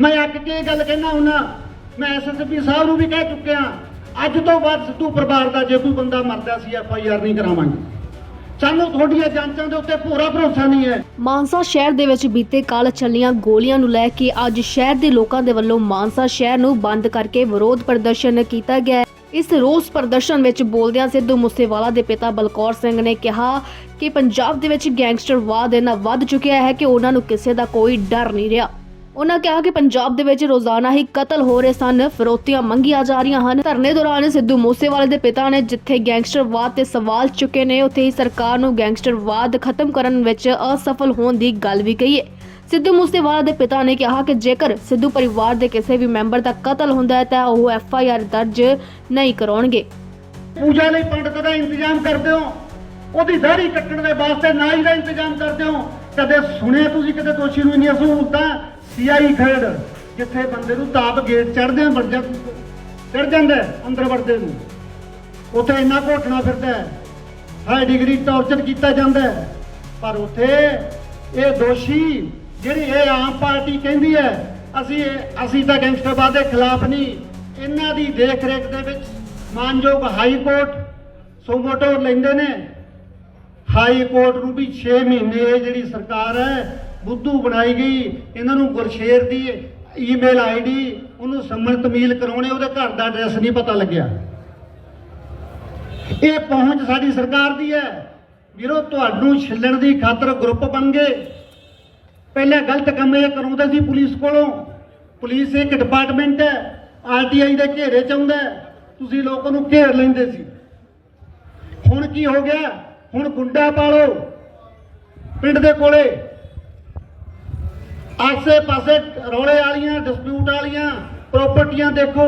ਮੈਂ ਅੱਕ ਕੇ ਇਹ ਗੱਲ ਕਹਿਣਾ ਹੁੰਨਾ ਮੈਂ ਐਸਐਸਪੀ ਸਾਹਿਬ ਨੂੰ ਵੀ ਕਹਿ ਚੁੱਕਿਆ, ਅੱਜ ਤੋਂ ਬਾਅਦ ਸਿੱਧੂ ਪਰਿਵਾਰ ਦਾ ਜੇ ਕੋਈ ਬੰਦਾ ਮਰਦਾ ਸੀ ਐਫ ਆਈ ਆਰ ਨਹੀਂ ਕਰਾਵਾਂਗੇ। ਸਾਨੂੰ ਤੁਹਾਡੀਆਂ ਜਾਂਚਾਂ ਦੇ ਉੱਤੇ ਪੂਰਾ ਭਰੋਸਾ ਨਹੀਂ ਹੈ। ਮਾਨਸਾ ਸ਼ਹਿਰ ਦੇ ਵਿੱਚ ਬੀਤੇ ਕੱਲ ਚੱਲੀਆਂ ਗੋਲੀਆਂ ਨੂੰ ਲੈ ਕੇ ਅੱਜ ਸ਼ਹਿਰ ਦੇ ਲੋਕਾਂ ਦੇ ਵੱਲੋਂ ਮਾਨਸਾ ਸ਼ਹਿਰ ਨੂੰ ਬੰਦ ਕਰਕੇ ਵਿਰੋਧ ਪ੍ਰਦਰਸ਼ਨ ਕੀਤਾ ਗਿਆ ਇਸ ਰੋਸ ਪ੍ਰਦਰਸ਼ਨ ਵਿੱਚ ਬੋਲਦਿਆਂ ਸਿੱਧੂ ਮੂਸੇਵਾਲਾ ਦੇ ਪਿਤਾ ਬਲਕੌਰ ਸਿੰਘ ਨੇ ਕਿਹਾ ਕਿ ਪੰਜਾਬ ਦੇ ਵਿੱਚ ਗੈਂਗਸਟਰਵਾਦ ਇੰਨਾ ਵੱਧ ਚੁੱਕਿਆ ਹੈ ਕਿ ਉਹਨਾਂ ਨੂੰ ਕਿਸੇ ਦਾ ਕੋਈ ਡਰ ਨਹੀਂ ਰਿਹਾ। ਉਹਨਾਂ ਕਿਹਾ ਕਿ ਪੰਜਾਬ ਦੇ ਵਿੱਚ ਰੋਜ਼ਾਨਾ ਹੀ ਕਤਲ ਹੋ ਰਹੇ ਸਨ, ਫਿਰੌਤੀਆਂ ਮੰਗੀਆਂ ਜਾ ਰਹੀਆਂ ਹਨ। ਧਰਨੇ ਦੌਰਾਨ ਸਿੱਧੂ ਮੂਸੇਵਾਲੇ ਦੇ ਪਿਤਾ ਨੇ ਜਿੱਥੇ ਗੈਂਗਸਟਰਵਾਦ ਤੇ ਸਵਾਲ ਚੁੱਕੇ ਨੇ, ਉੱਥੇ ਹੀ ਸਰਕਾਰ ਨੂੰ ਗੈਂਗਸਟਰਵਾਦ ਖਤਮ ਕਰਨ ਵਿੱਚ ਅਸਫਲ ਹੋਣ ਦੀ ਗੱਲ ਵੀ ਕਹੀ ਹੈ। ਸਿੱਧੂ ਮੂਸੇਵਾਲਾ ਦੇ ਪਿਤਾ ਨੇ ਕਿਹਾ ਕਿ ਜੇਕਰ ਸਿੱਧੂ ਪਰਿਵਾਰ ਦੇ ਕਿਸੇ ਵੀ ਮੈਂਬਰ ਦਾ ਕਤਲ ਹੁੰਦਾ ਹੈ, ਤਾਂ ਉਹ ਐਫ ਆਈ ਆਰ ਦਰਜ ਨਹੀਂ ਕਰਾਉਣਗੇ। ਪੂਜਾ ਲਈ ਪੰਡਤ ਦਾ ਇੰਤਜ਼ਾਮ ਕਰਦੇ ਹੋ। ਉਹਦੀ ਦਾੜੀ ਕੱਟਣ ਦੇ ਵਾਸਤੇ ਨਾਈ ਦਾ ਇੰਤਜ਼ਾਮ ਕਰਦੇ ਹੋ। ਕਦੇ ਸੁਣਿਆ ਤੁਸੀਂ ਕਿਤੇ ਦੋਸ਼ੀ ਨੂੰ ਇੰਨੀਆਂ ਸਹੂਲਤਾਂ? ਸੀਆਈ ਖੇਡ, ਜਿੱਥੇ ਬੰਦੇ ਨੂੰ ਤਾਪ ਗੇਟ ਚੜਦੇ ਵੜ ਜਾ ਚੜ ਜਾਂਦਾ ਅੰਦਰ ਵੜਦੇ ਨੂੰ। ਉੱਥੇ ਇੰਨਾ ਘੋਟਣਾ ਫਿਰਦਾ ਹੈ ਹਾਈ ਡਿਗਰੀ ਟੌਰਚਰ ਕੀਤਾ ਜਾਂਦਾ ਹੈ। ਪਰ ਉੱਥੇ ਇਹ ਦੋਸ਼ੀ, ਜਿਹੜੀ ਇਹ ਆਮ ਪਾਰਟੀ ਕਹਿੰਦੀ ਹੈ, ਅਸੀਂ ਅਸੀਂ ਤਾਂ ਗੈਂਗਸਟਰਵਾਦ ਦੇ ਖਿਲਾਫ ਨਹੀਂ, ਇਹਨਾਂ ਦੀ ਦੇਖ ਰੇਖ ਦੇ ਵਿੱਚ ਮਾਨਯੋਗ ਹਾਈ ਕੋਰਟ ਸੋਮੋਟੋ ਲੈਂਦੇ ਨੇ। ਹਾਈ ਕੋਰਟ ਨੂੰ ਵੀ 6 ਮਹੀਨੇ ਇਹ ਜਿਹੜੀ ਸਰਕਾਰ ਹੈ ਬੁੱਧੂ ਬਣਾਈ ਗਈ, ਇਹਨਾਂ ਨੂੰ ਗੁਰਸ਼ੇਰ ਦੀ ਈਮੇਲ ਆਈਡੀ ਉਹਨੂੰ ਸੰਮਨ ਤਮੀਲ ਕਰਾਉਣੇ, ਉਹਦੇ ਘਰ ਦਾ ਐਡਰੈਸ ਨਹੀਂ ਪਤਾ ਲੱਗਿਆ। ਇਹ ਪਹੁੰਚ ਸਾਡੀ ਸਰਕਾਰ ਦੀ ਹੈ। ਵੀਰੋ, ਤੁਹਾਨੂੰ ਛਿੱਲਣ ਦੀ ਖਾਤਰ ਗਰੁੱਪ ਬਣ ਗਏ। ਪਹਿਲਾਂ ਗਲਤ ਕੰਮ ਇਹ ਕਰਾਉਂਦੇ ਸੀ ਪੁਲਿਸ ਕੋਲੋਂ। ਪੁਲਿਸ ਇੱਕ ਡਿਪਾਰਟਮੈਂਟ ਹੈ ਆਰਟੀਆਈ ਦੇ ਘੇਰੇ ਚ ਆਉਂਦਾ ਤੁਸੀਂ ਲੋਕਾਂ ਨੂੰ ਘੇਰ ਲੈਂਦੇ ਸੀ। ਹੁਣ ਕੀ ਹੋ ਗਿਆ? ਹੁਣ ਗੁੰਡਾ ਪਾਲੋ। ਪਿੰਡ ਦੇ ਕੋਲੇ ਆਸੇ ਪਾਸੇ ਰੌਲੇ ਵਾਲੀਆਂ ਡਿਸਪਿਊਟ ਵਾਲੀਆਂ ਪ੍ਰਾਪਰਟੀਆਂ ਦੇਖੋ।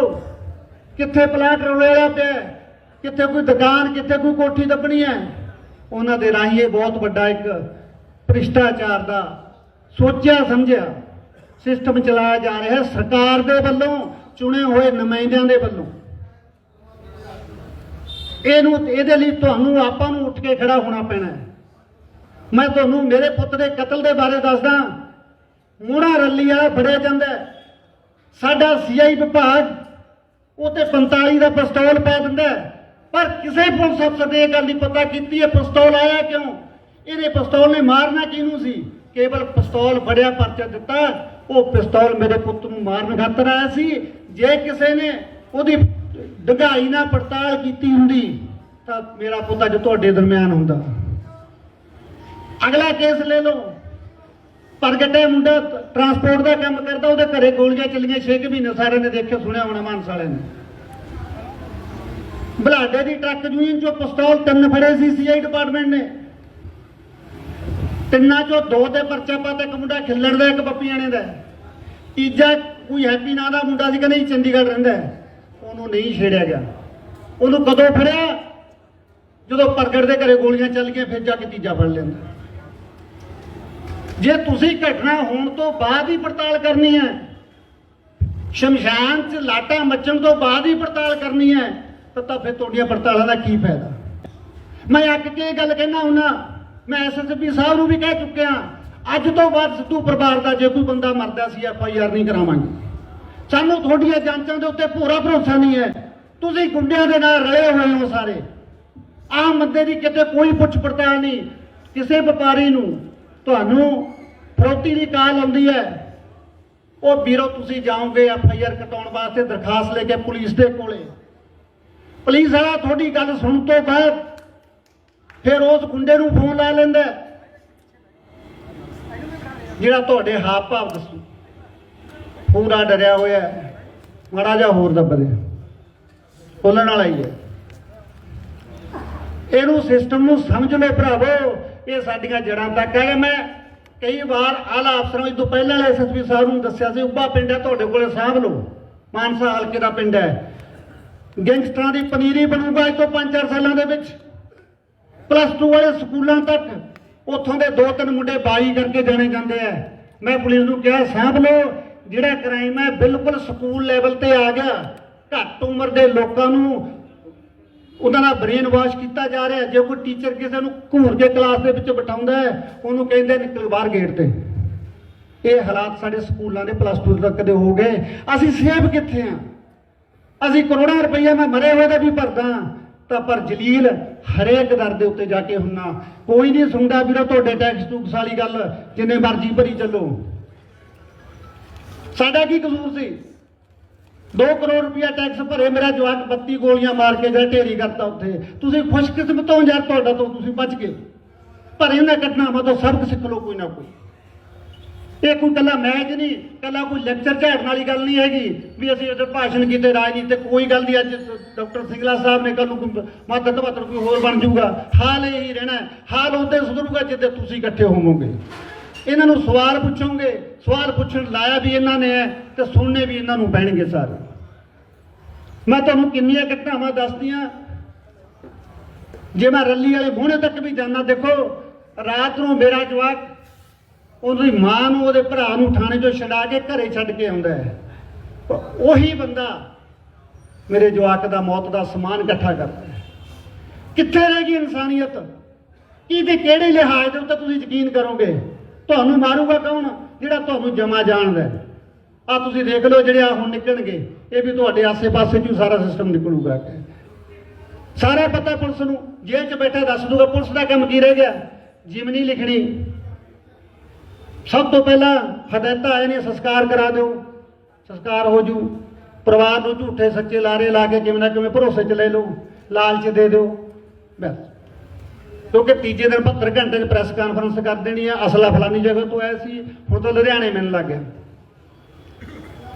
ਕਿੱਥੇ ਪਲਾਟ ਰੌਲੇ ਵਾਲਾ ਪਿਆ ਕਿੱਥੇ ਕੋਈ ਦੁਕਾਨ, ਕਿੱਥੇ ਕੋਈ ਕੋਠੀ ਦੱਬਣੀ ਹੈ। ਉਹਨਾਂ ਦੇ ਰਾਹੀਂ ਇਹ ਬਹੁਤ ਵੱਡਾ ਇੱਕ ਭ੍ਰਿਸ਼ਟਾਚਾਰ ਦਾ ਸੋਚਿਆ, ਸਮਝਿਆ ਸਿਸਟਮ ਚਲਾਇਆ ਜਾ ਰਿਹਾ ਸਰਕਾਰ ਦੇ ਵੱਲੋਂ ਚੁਣੇ ਹੋਏ ਨੁਮਾਇੰਦਿਆਂ ਦੇ ਵੱਲੋਂ। ਇਹਨੂੰ, ਇਹਦੇ ਲਈ ਤੁਹਾਨੂੰ ਆਪਾਂ ਨੂੰ ਉੱਠ ਕੇ ਖੜਾ ਹੋਣਾ ਪੈਣਾ ਹੈ। ਮੈਂ ਤੁਹਾਨੂੰ ਮੇਰੇ ਪੁੱਤ ਦੇ ਕਤਲ ਦੇ ਬਾਰੇ ਦੱਸਦਾ। ਮੋੜਾ ਰੱਲੀ ਵਾਲਾ ਫੜਿਆ ਜਾਂਦਾ ਹੈ। ਸਾਡਾ ਸੀਆਈ ਵਿਭਾਗ ਉਹ ਤੇ 45 ਦਾ ਪਿਸਤੌਲ ਪਾ ਦਿੰਦਾ ਪਰ ਕਿਸੇ ਪੁਲਿਸ ਅਫਸਰ ਨੇ ਇਹ ਗੱਲ ਨਹੀਂ ਪਤਾ ਕੀਤੀ, ਇਹ ਪਿਸਤੌਲ ਆਇਆ ਕਿਉਂ? ਇਹਦੇ ਪਿਸਤੌਲ ਨੇ ਮਾਰਨਾ ਕਿਹਨੂੰ ਸੀ? ਕੇਵਲ ਪਿਸਤੌਲ ਫੜਿਆ, ਪਰਚਾ ਦਿੱਤਾ। ਉਹ ਪਿਸਤੌਲ ਮੇਰੇ ਪੁੱਤ ਨੂੰ ਮਾਰਨ ਖਾਤਰ ਆਇਆ ਸੀ। ਜੇ ਕਿਸੇ ਨੇ ਉਹਦੀ ਡਗਾਈ ਨਾਲ ਪੜਤਾਲ ਕੀਤੀ ਹੁੰਦੀ, ਤਾਂ ਮੇਰਾ ਪੁੱਤ ਅੱਜ ਤੁਹਾਡੇ ਦਰਮਿਆਨ ਹੁੰਦਾ। ਅਗਲਾ ਕੇਸ ਲੈ ਲਓ। ਪ੍ਰਗਟੇ ਮੁੰਡਾ ਟਰਾਂਸਪੋਰਟ ਦਾ ਕੰਮ ਕਰਦਾ, ਉਹਦੇ ਘਰੇ ਗੋਲੀਆਂ ਚੱਲੀਆਂ 6 ਮਹੀਨੇ ਸਾਰਿਆਂ ਨੇ ਦੇਖਿਆ, ਸੁਣਿਆ ਹੋਣਾ ਮਾਨਸ ਵਾਲਿਆਂ ਨੇ। ਬਲਾਡੇ ਦੀ ਟਰੱਕ ਯੂਨੀਅਨ ਚੋਂ ਪਿਸਤੌਲ ਤਿੰਨ ਫੜੇ ਸੀ ਸੀਆਈ ਡਿਪਾਰਟਮੈਂਟ ਨੇ। ਤਿੰਨਾਂ ਚੋਂ ਦੋ ਤੇ ਪਰਚਾ ਪਾਤਾ, ਇੱਕ ਮੁੰਡਾ ਖਿੱਲੜ ਦਾ ਇੱਕ ਬੱਪੀਆਣੇ ਦਾ। ਤੀਜਾ ਕੋਈ ਹੈਪੀ ਨਾਂ ਦਾ ਮੁੰਡਾ ਸੀ, ਕਹਿੰਦੇ ਚੰਡੀਗੜ੍ਹ ਰਹਿੰਦਾ ਉਹਨੂੰ ਨਹੀਂ ਛੇੜਿਆ ਗਿਆ। ਉਹਨੂੰ ਕਦੋਂ ਫੜਿਆ? ਜਦੋਂ ਪ੍ਰਗਟ ਦੇ ਘਰੇ ਗੋਲੀਆਂ ਚੱਲ ਗਈਆਂ, ਫਿਰ ਜਾ ਕੇ ਤੀਜਾ ਫੜ ਲੈਂਦਾ। ਜੇ ਤੁਸੀਂ ਘਟਨਾ ਹੋਣ ਤੋਂ ਬਾਅਦ ਹੀ ਪੜਤਾਲ ਕਰਨੀ ਹੈ, ਸ਼ਮਸ਼ਾਨ 'ਚ ਲਾਟਾਂ ਮੱਚਣ ਤੋਂ ਬਾਅਦ ਹੀ ਪੜਤਾਲ ਕਰਨੀ ਹੈ, ਤਾਂ ਤਾਂ ਫਿਰ ਤੁਹਾਡੀਆਂ ਪੜਤਾਲਾਂ ਦਾ ਕੀ ਫਾਇਦਾ? ਮੈਂ ਅੱਕ ਕੇ ਇਹ ਗੱਲ ਕਹਿਣਾ ਹੁੰਨਾ, ਮੈਂ ਐਸਐਸਪੀ ਸਾਹਿਬ ਨੂੰ ਵੀ ਕਹਿ ਚੁੱਕਿਆ, ਅੱਜ ਤੋਂ ਬਾਅਦ ਸਿੱਧੂ ਪਰਿਵਾਰ ਦਾ ਜੇ ਕੋਈ ਬੰਦਾ ਮਰਦਾ ਸੀ, ਐਫ ਆਈ ਆਰ ਨਹੀਂ ਕਰਾਵਾਂਗੇ। ਸਾਨੂੰ ਤੁਹਾਡੀਆਂ ਜਾਂਚਾਂ ਦੇ ਉੱਤੇ ਪੂਰਾ ਭਰੋਸਾ ਨਹੀਂ ਹੈ। ਤੁਸੀਂ ਗੁੰਡਿਆਂ ਦੇ ਨਾਲ ਰਲੇ ਹੋਏ ਹੋ ਸਾਰੇ। ਆਮ ਬੰਦੇ ਦੀ ਕਿਤੇ ਕੋਈ ਪੁੱਛ ਪੜਤਾਲ ਨਹੀਂ, ਕਿਸੇ ਵਪਾਰੀ ਨੂੰ। ਤੁਹਾਨੂੰ ਫਰੋਤੀ ਦੀ ਕਾਲ ਆਉਂਦੀ ਹੈ। ਉਹ ਵੀਰੋ, ਤੁਸੀਂ ਜਾਓਗੇ ਐਫ ਆਈ ਆਰ ਕਟਾਉਣ ਵਾਸਤੇ ਦਰਖਾਸਤ ਲੈ ਕੇ ਪੁਲਿਸ ਦੇ ਕੋਲੇ। ਪੁਲਿਸ ਵਾਲਾ ਤੁਹਾਡੀ ਗੱਲ ਸੁਣ ਤੋਂ ਬਾਅਦ ਫਿਰ ਉਸ ਗੁੰਡੇ ਨੂੰ ਫੋਨ ਲਾ ਲੈਂਦਾ ਜਿਹੜਾ ਤੁਹਾਡੇ ਹਾਵ ਭਾਵ ਦੱਸੂ। ਪੂਰਾ ਡਰਿਆ ਹੋਇਆ ਹੈ। ਮਾੜਾ ਜਿਹਾ ਹੋਰ ਦੱਬ ਦੇ ਬੋਲਣ ਵਾਲਾ ਹੀ ਹੈ। ਇਹਨੂੰ ਸਿਸਟਮ ਨੂੰ ਸਮਝ ਲਓ ਭਰਾਵੋ। ਇਹ ਸਾਡੀਆਂ ਜੜਾਂ ਤੱਕ ਹੈ। ਮੈਂ ਕਈ ਵਾਰ ਆਲਾ ਅਫਸਰਾਂ ਇਸ ਤੋਂ ਪਹਿਲਾਂ ਐਸਐਸਪੀ ਸਾਹਿਬ ਨੂੰ ਦੱਸਿਆ ਸੀ ਉੱਬਾ ਪਿੰਡ ਹੈ ਤੁਹਾਡੇ ਕੋਲੇ ਸਾਂਭ ਲਓ। ਮਾਨਸਾ ਹਲਕੇ ਦਾ ਪਿੰਡ ਹੈ। ਗੈਂਗਸਟਰਾਂ ਦੀ ਪਨੀਰੀ ਬਣੂਗਾ ਅੱਜ ਤੋਂ 5-4 ਸਾਲਾਂ ਦੇ ਵਿੱਚ। ਪਲੱਸ 2 ਵਾਲੇ ਸਕੂਲਾਂ ਤੱਕ। ਉੱਥੋਂ ਦੇ ਦੋ ਤਿੰਨ ਮੁੰਡੇ ਬਾਈ ਕਰਕੇ ਜਾਣੇ ਜਾਂਦੇ ਆ। ਮੈਂ ਪੁਲਿਸ ਨੂੰ ਕਿਹਾ ਸਾਂਭ ਲਓ, ਜਿਹੜਾ ਕ੍ਰਾਈਮ ਹੈ, ਬਿਲਕੁਲ ਸਕੂਲ ਲੈਵਲ ਤੇ ਆ ਗਿਆ। ਘੱਟ ਉਮਰ ਦੇ ਲੋਕਾਂ ਨੂੰ ਉਹਨਾਂ ਦਾ ਬ੍ਰੇਨ ਵਾਸ਼ ਕੀਤਾ ਜਾ ਰਿਹਾ ਜੇ ਕੋਈ ਟੀਚਰ ਕਿਸੇ ਨੂੰ ਘੂਰ ਕੇ ਕਲਾਸ ਦੇ ਵਿੱਚ ਬਿਠਾਉਂਦਾ ਹੈ, ਉਹਨੂੰ ਕਹਿੰਦੇ ਨਿਕਲ ਬਾਹਰ ਗੇਟ ਤੇ। ਇਹ ਹਾਲਾਤ ਸਾਡੇ ਸਕੂਲਾਂ ਦੇ ਪਲੱਸ 2 ਤੱਕ ਦੇ ਹੋ ਗਏ। ਅਸੀਂ ਸੇਵ ਕਿੱਥੇ ਆ? ਅਸੀਂ ਕਰੋੜਾਂ ਰੁਪਈਆ ਮੈਂ ਮਰੇ ਹੋਏ ਦਾ ਵੀ ਭਰਦਾ ਤਾਂ ਪਰ ਜਲੀਲ ਹਰੇਕ ਦਰ ਦੇ ਉੱਤੇ ਜਾ ਕੇ ਹੁੰਨਾ। ਕੋਈ ਨਹੀਂ ਸੁਣਦਾ ਵੀਰੋ ਤੁਹਾਡੇ ਟੈਕਸ ਟੂਕਸ ਵਾਲੀ ਗੱਲ, ਜਿੰਨੇ ਮਰਜ਼ੀ ਭਰੀ ਚੱਲੋ। ਸਾਡਾ ਕੀ ਕਸੂਰ ਸੀ? 2 ਕਰੋੜ ਰੁਪਇਆ ਟੈਕਸ ਭਰੇ ਮੇਰਾ ਜਵਾਕ 32 ਗੋਲੀਆਂ ਮਾਰ ਕੇ ਜਾਂ ਢੇਰੀ ਕਰਤਾ ਉੱਥੇ। ਤੁਸੀਂ ਖੁਸ਼ਕਿਸਮਤ ਹੋ ਯਾਰ ਤੁਹਾਡਾ ਤੋਂ ਤੁਸੀਂ ਬਚ ਗਏ। ਪਰ ਇਹਨਾਂ ਘਟਨਾਵਾਂ ਤੋਂ ਸਬਕ ਸਿੱਖ ਲਓ ਕੋਈ ਨਾ ਕੋਈ। ਇਹ ਕੋਈ ਕੱਲਾ ਮੈਚ ਨਹੀਂ ਕੱਲਾ ਕੋਈ ਲੈਕਚਰ ਝਾੜਨ ਵਾਲੀ ਗੱਲ ਨਹੀਂ ਹੈਗੀ ਵੀ ਅਸੀਂ ਇੱਥੇ ਭਾਸ਼ਣ ਕੀਤੇ, ਰਾਜਨੀਤੀ ਤੇ ਕੋਈ ਗੱਲ ਨਹੀਂ, ਅੱਜ ਡਾਕਟਰ ਸਿੰਗਲਾ ਸਾਹਿਬ ਨੇ ਕੱਲ ਨੂੰ ਮਾਤਰ ਤਮਾਤਰ ਕੋਈ ਹੋਰ ਬਣ ਜਾਊਗਾ। ਹਾਲ ਇਹੀ ਰਹਿਣਾ ਹਾਲ ਉਹਦੇ ਸੁਧਰੂਗਾ ਜਿੱਦੇ ਤੁਸੀਂ ਇਕੱਠੇ ਹੋਵੋਗੇ। ਇਹਨਾਂ ਨੂੰ ਸਵਾਲ ਪੁੱਛੋਗੇ, ਸਵਾਲ ਪੁੱਛਣ ਲਾਇਆ ਵੀ ਇਹਨਾਂ ਨੇ ਹੈ ਤੇ ਸੁਣਨੇ ਵੀ ਇਹਨਾਂ ਨੂੰ ਪੈਣਗੇ ਸਾਰੇ। ਮੈਂ ਤੁਹਾਨੂੰ ਕਿੰਨੀਆਂ ਘਟਨਾਵਾਂ ਦੱਸਦੀਆਂ। ਜੇ ਮੈਂ ਰੱਲੀ ਵਾਲੇ ਮੋਹਣੇ ਤੱਕ ਵੀ ਜਾਣਾ ਦੇਖੋ, ਰਾਤ ਨੂੰ ਮੇਰਾ ਜਵਾਕ ਉਹਦੀ ਮਾਂ ਨੂੰ, ਉਹਦੇ ਭਰਾ ਨੂੰ ਥਾਣੇ 'ਚੋਂ ਛਡਾ ਕੇ ਘਰੇ ਛੱਡ ਕੇ ਆਉਂਦਾ ਹੈ। ਉਹੀ ਬੰਦਾ ਮੇਰੇ ਜਵਾਕ ਦਾ ਮੌਤ ਦਾ ਸਮਾਨ ਇਕੱਠਾ ਕਰਦਾ ਹੈ। ਕਿੱਥੇ ਰਹਿ ਗਈ ਇਨਸਾਨੀਅਤ? ਕਿਹਦੇ ਕਿਹੜੇ ਲਿਹਾਜ਼ ਦੇ ਉੱਤੇ ਤੁਸੀਂ ਯਕੀਨ ਕਰੋਗੇ? ਤੁਹਾਨੂੰ ਮਾਰੂਗਾ ਕੌਣ? ਜਿਹੜਾ ਤੁਹਾਨੂੰ ਜਮਾ ਜਾਣਦਾ ਹੈ। ਆ ਤੁਸੀਂ ਦੇਖ ਲਓ ਜਿਹੜੇ ਆ ਹੁਣ ਨਿਕਲਣਗੇ। ਇਹ ਵੀ ਤੁਹਾਡੇ ਆਸੇ-ਪਾਸੇ 'ਚ ਸਾਰਾ ਸਿਸਟਮ ਨਿਕਲੂਗਾ। ਸਾਰਾ ਪਤਾ ਪੁਲਿਸ ਨੂੰ। ਜੇਲ੍ਹ 'ਚ ਬੈਠਾ ਦੱਸ ਦੂਗਾ, ਪੁਲਿਸ ਦਾ ਕੰਮ ਕੀ ਰਹਿ ਗਿਆ? ਜਿਮਨੀ ਲਿਖਣੀ। ਸਭ ਤੋਂ ਪਹਿਲਾਂ ਹਦਾਇਤਾਂ ਆਏ ਨੇ ਸੰਸਕਾਰ ਕਰਾ ਦਿਓ। ਸੰਸਕਾਰ ਹੋ ਜੂ। ਪਰਿਵਾਰ ਨੂੰ ਝੂਠੇ ਸੱਚੇ ਲਾਰੇ ਲਾ ਕੇ ਕਿਵੇਂ ਨਾ ਕਿਵੇਂ ਭਰੋਸੇ 'ਚ ਲੈ ਲਓ। ਲਾਲਚ ਦੇ ਦਿਓ। ਬਸ। ਕਿਉਂਕਿ ਤੀਜੇ ਦਿਨ 72 ਘੰਟੇ 'ਚ ਪ੍ਰੈਸ ਕਾਨਫਰੰਸ ਕਰ ਦੇਣੀ ਆ ਅਸਲਾ ਫਲਾਨੀ ਜਗ੍ਹਾ ਤੋਂ ਆਇਆ ਸੀ ਹੁਣ ਤਾਂ ਲੁਧਿਆਣੇ ਮਿਲਣ ਲੱਗ ਗਿਆ।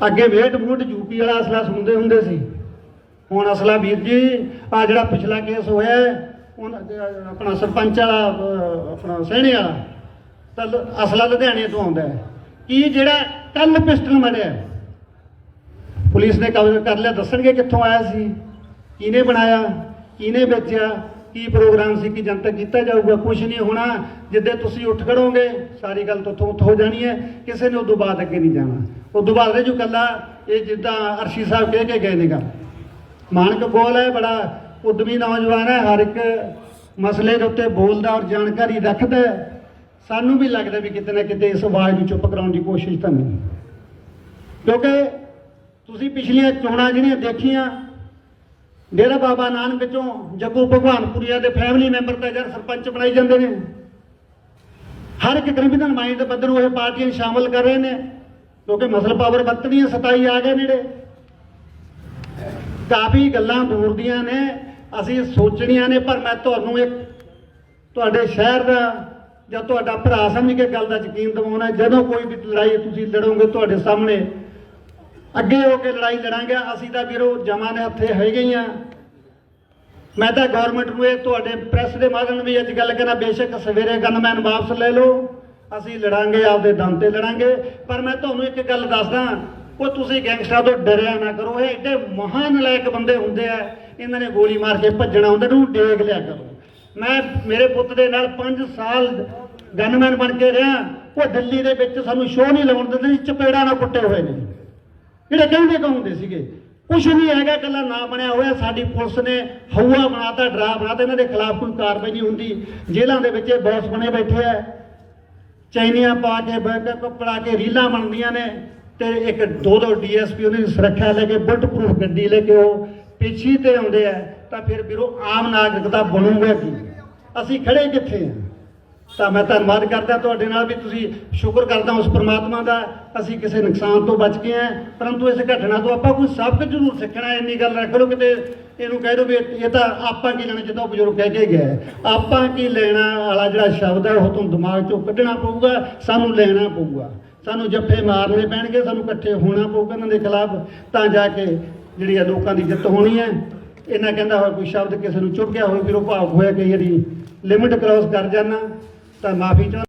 ਅੱਗੇ ਵੇਟ ਬੂਟ ਯੂਪੀ ਵਾਲਾ ਅਸਲਾ ਸੁਣਦੇ ਹੁੰਦੇ ਸੀ। ਹੁਣ ਅਸਲਾ ਵੀਰ ਜੀ ਆ ਜਿਹੜਾ ਪਿਛਲਾ ਕੇਸ ਹੋਇਆ ਹੈ, ਆਪਣਾ ਸਰਪੰਚ ਵਾਲਾ ਆਪਣਾ ਸਹਿਣੇ ਵਾਲਾ ਤਾਂ ਲ- ਅਸਲਾ ਲੁਧਿਆਣੇ ਤੋਂ ਆਉਂਦਾ ਹੈ। ਕੀ ਜਿਹੜਾ ਕੱਲ ਪਿਸਟਲ ਮੜਿਆ ਪੁਲਿਸ ਨੇ ਕਬਜ਼ਾ ਕਰ ਲਿਆ ਦੱਸਣਗੇ ਕਿੱਥੋਂ ਆਇਆ ਸੀ ਕਿਹਨੇ ਬਣਾਇਆ ਕਿਹਨੇ ਵੇਚਿਆ ਕੀ ਪ੍ਰੋਗਰਾਮ ਸੀ, ਕਿ ਜਨਤਕ ਕੀਤਾ ਜਾਊਗਾ ਕੁਝ ਨਹੀਂ ਹੋਣਾ। ਜਿੱਦੇ ਤੁਸੀਂ ਉੱਠ ਖੜੋਗੇ, ਸਾਰੀ ਗੱਲ ਤੋਂ ਥੋਥ ਹੋ ਜਾਣੀ ਹੈ। ਕਿਸੇ ਨੇ ਉਦੋਂ ਬਾਅਦ ਅੱਗੇ ਨਹੀਂ ਜਾਣਾ। ਉਦੋਂ ਬਾਅਦ ਜੋ ਕੱਲਾ, ਇਹ ਜਿੱਦਾਂ ਅਰਸ਼ੀ ਸਾਹਿਬ ਕਹਿ ਕੇ ਗਏ ਨੇਗਾ ਮਾਨਕ ਗੋਲ ਹੈ, ਬੜਾ ਉਦਮੀ ਨੌਜਵਾਨ ਹੈ, ਹਰ ਇੱਕ ਮਸਲੇ ਦੇ ਉੱਤੇ ਬੋਲਦਾ ਔਰ ਜਾਣਕਾਰੀ ਰੱਖਦਾ ਸਾਨੂੰ ਵੀ ਲੱਗਦਾ ਵੀ ਕਿਤੇ ਨਾ ਕਿਤੇ ਇਸ ਆਵਾਜ਼ ਨੂੰ ਚੁੱਪ ਕਰਾਉਣ ਦੀ ਕੋਸ਼ਿਸ਼ ਤਾਂ ਨਹੀਂ। ਕਿਉਂਕਿ ਤੁਸੀਂ ਪਿਛਲੀਆਂ ਚੋਣਾਂ ਜਿਹੜੀਆਂ ਦੇਖੀਆਂ ਡੇਰਾ ਬਾਬਾ ਨਾਨਕ ਚੋਂ ਜੱਗੂ ਭਗਵਾਨਪੁਰੀਆ ਦੇ ਫੈਮਿਲੀ ਮੈਂਬਰ ਤਾਂ ਯਾਰ ਸਰਪੰਚ ਬਣਾਈ ਜਾਂਦੇ ਨੇ। ਹਰ ਇੱਕ ਕ੍ਰਿਮੀਨਲ ਮਾਈਂਡ ਦੇ ਪੱਧਰ ਨੂੰ ਇਹ ਪਾਰਟੀਆਂ ਸ਼ਾਮਲ ਕਰ ਰਹੇ ਨੇ, ਕਿਉਂਕਿ ਮਸਲ ਪਾਵਰ ਵਰਤਣੀਆਂ 27 ਆ ਗਏ ਨੇੜੇ। ਕਾਫੀ ਗੱਲਾਂ ਦੂਰ ਦੀਆਂ ਨੇ, ਅਸੀਂ ਸੋਚਣੀਆਂ ਨੇ, ਪਰ ਮੈਂ ਤੁਹਾਨੂੰ ਇੱਕ ਤੁਹਾਡੇ ਸ਼ਹਿਰ ਦਾ ਜਾਂ ਤੁਹਾਡਾ ਭਰਾ ਸਮਝ ਕੇ ਗੱਲ ਦਾ ਯਕੀਨ ਦਿਵਾਉਣਾ, ਜਦੋਂ ਕੋਈ ਵੀ ਲੜਾਈ ਤੁਸੀਂ ਲੜੋਗੇ ਤੁਹਾਡੇ ਸਾਹਮਣੇ ਅੱਗੇ ਹੋ ਕੇ ਲੜਾਈ ਲੜਾਂਗੇ, ਅਸੀਂ ਤਾਂ ਵੀਰੋ ਜਮਾਂ ਦੇ ਹੱਥੇ ਹੈਗੇ ਹੀ ਆ। ਮੈਂ ਤਾਂ ਗਵਰਨਮੈਂਟ ਨੂੰ ਇਹ ਤੁਹਾਡੇ ਪ੍ਰੈਸ ਦੇ ਮਾਧਿਅਮ ਵੀ ਅੱਜ ਗੱਲ ਕਰਨਾ, ਬੇਸ਼ੱਕ ਸਵੇਰੇ ਗਨਮੈਨ ਵਾਪਸ ਲੈ ਲਓ, ਅਸੀਂ ਲੜਾਂਗੇ, ਆਪਦੇ ਦਮ ਤੇ ਲੜਾਂਗੇ। ਪਰ ਮੈਂ ਤੁਹਾਨੂੰ ਇੱਕ ਗੱਲ ਦੱਸਦਾ, ਉਹ ਤੁਸੀਂ ਗੈਂਗਸਟਰਾਂ ਤੋਂ ਡਰਿਆ ਨਾ ਕਰੋ, ਇਹ ਐਡੇ ਮਹਾਨ ਲਾਇਕ ਬੰਦੇ ਹੁੰਦੇ ਆ, ਇਹਨਾਂ ਨੇ ਗੋਲੀ ਮਾਰ ਕੇ ਭੱਜਣਾ ਹੁੰਦਾ ਨੂੰ ਡੇਗ ਲਿਆ ਕਰੋ। ਮੈਂ, ਮੇਰੇ ਪੁੱਤ ਦੇ ਨਾਲ 5 ਸਾਲ ਗਨਮੈਨ ਬਣ ਕੇ ਰਿਹਾ, ਉਹ ਦਿੱਲੀ ਦੇ ਵਿੱਚ ਸਾਨੂੰ ਸ਼ੋਅ ਨਹੀਂ ਲਾਉਣ ਦਿੰਦੇ, ਚਪੇੜਾਂ ਨਾਲ ਕੁੱਟੇ ਹੋਏ ਨੇ। ਜਿਹੜੇ ਕਹਿੰਦੇ ਕਹੁੰਦੇ ਸੀਗੇ। ਕੁਛ ਨਹੀਂ ਹੈਗਾ ਕੱਲਾ ਨਾ ਬਣਿਆ ਹੋਇਆ। ਸਾਡੀ ਪੁਲਿਸ ਨੇ ਹਊਆ ਬਣਾਤਾ, ਡਰਾ ਬਣਾਤਾ। ਇਹਨਾਂ ਦੇ ਖਿਲਾਫ ਕੋਈ ਕਾਰਵਾਈ ਨਹੀਂ ਹੁੰਦੀ। ਜੇਲ੍ਹਾਂ ਦੇ ਵਿੱਚ ਬੌਸ ਬਣੇ ਬੈਠੇ ਆ। ਚੈਨੀਆਂ ਪਾ ਕੇ ਬੈਕਅਪ ਪੜਾ ਕੇ, ਰੀਲਾਂ ਬਣਦੀਆਂ ਨੇ। ਤੇ ਇੱਕ ਦੋ ਦੋ ਡੀਐਸਪੀ ਉਹਨਾਂ ਦੀ ਸੁਰੱਖਿਆ ਲੈ ਕੇ ਬੁਲਟ ਪ੍ਰੂਫ ਗੱਡੀ ਲੈ ਕੇ ਉਹ ਪਿੱਛੇ ਤੇ ਆਉਂਦੇ ਆ। ਤਾਂ ਫਿਰ ਵੀਰੋ, ਆਮ ਨਾਗਰਿਕ ਦਾ ਬਣੂਗਾ ਕੀ? ਅਸੀਂ ਖੜੇ ਕਿੱਥੇ ਆ? ਤਾਂ ਮੈਂ ਧੰਨਵਾਦ ਕਰਦਾ ਤੁਹਾਡੇ ਨਾਲ ਵੀ ਤੁਸੀਂ ਸ਼ੁਕਰ ਕਰਦਾ ਉਸ ਪ੍ਰਮਾਤਮਾ ਦਾ ਅਸੀਂ ਕਿਸੇ ਨੁਕਸਾਨ ਤੋਂ ਬਚ ਗਏ ਹਾਂ ਪਰੰਤੂ ਇਸ ਘਟਨਾ ਤੋਂ ਆਪਾਂ ਕੋਈ ਸਬਕ ਜ਼ਰੂਰ ਸਿੱਖਣਾ ਹੈ, ਇੰਨੀ ਗੱਲ ਰੱਖ ਲਓ ਕਿਤੇ ਇਹਨੂੰ ਕਹਿ ਦਿਓ ਵੀ ਇਹ ਤਾਂ ਆਪਾਂ ਕੀ ਲੈਣਾ ਜਿੱਦਾਂ ਉਹ ਬਜ਼ੁਰਗ ਕਹਿ ਕੇ ਗਿਆ ਆਪਾਂ ਕੀ ਲੈਣਾ ਵਾਲਾ ਜਿਹੜਾ ਸ਼ਬਦ ਹੈ ਉਹ ਤੁਹਾਨੂੰ ਦਿਮਾਗ ਚੋਂ ਕੱਢਣਾ ਪਊਗਾ ਸਾਨੂੰ ਲੈਣਾ ਪਊਗਾ। ਸਾਨੂੰ ਜੱਫੇ ਮਾਰਨੇ ਪੈਣਗੇ ਸਾਨੂੰ ਇਕੱਠੇ ਹੋਣਾ ਪਊਗਾ ਇਹਨਾਂ ਦੇ ਖਿਲਾਫ ਤਾਂ ਜਾ ਕੇ ਜਿਹੜੀ ਆ ਲੋਕਾਂ ਦੀ ਜਿੱਤ ਹੋਣੀ ਹੈ। ਇਹਨਾਂ ਕਹਿੰਦਾ ਹੋਇਆ ਕੋਈ ਸ਼ਬਦ ਕਿਸੇ ਨੂੰ ਚੁੱਭ ਗਿਆ ਹੋਵੇ ਫਿਰ ਉਹ ਭਾਵ ਹੋਇਆ ਕਈ ਵਾਰੀ ਲਿਮਿਟ ਕ੍ਰਾਸ ਕਰ ਜਾਣਾ তার মাফিটা